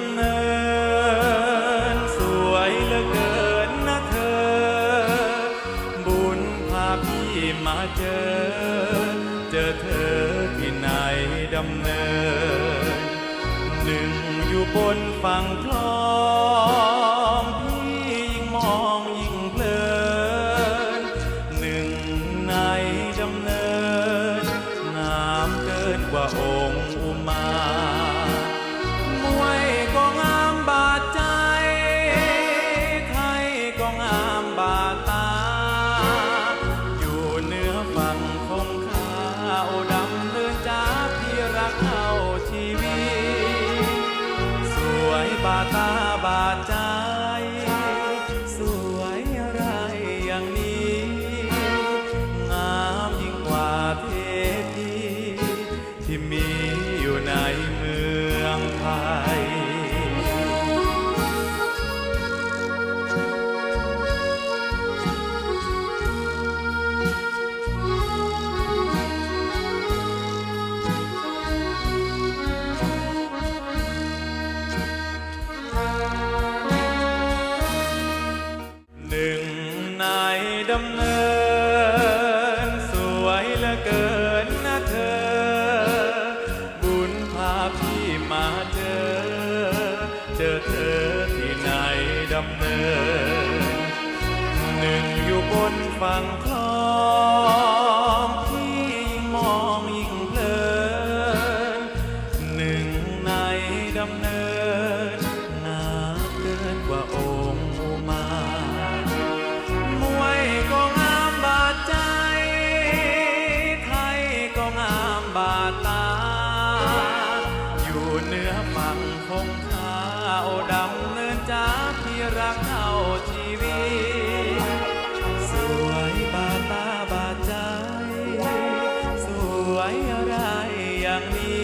ำเนิน สวยเหลือเกินนะเธอ บุญพาพี่มาเจอ เจอเธอที่ไหนดำเนิน หนึ่งอยู่บนฝั่งคลองพี่ยิ่งมองยิ่งเพลิน หนึ่งในดำเนิน น้ำเกินกว่าองค์อุมา บาดตาบาดใจ สวยอะไรอย่างนี้ งามยิ่งกว่าเทพีที่มีอยู่ในเมืองไทยำเนิน สวยเหลือเกินนะเธอ บุญพาพี่มาเจอ เจอเธอที่ไหนดำเนิน หนึ่งอยู่บนฝั่งคลอง เนื้อฝั่งคงคาวดำเนินจ้าพี่รักเท่าชีวิต สวยบาตาบาใจ สวยอะไรอย่างนี้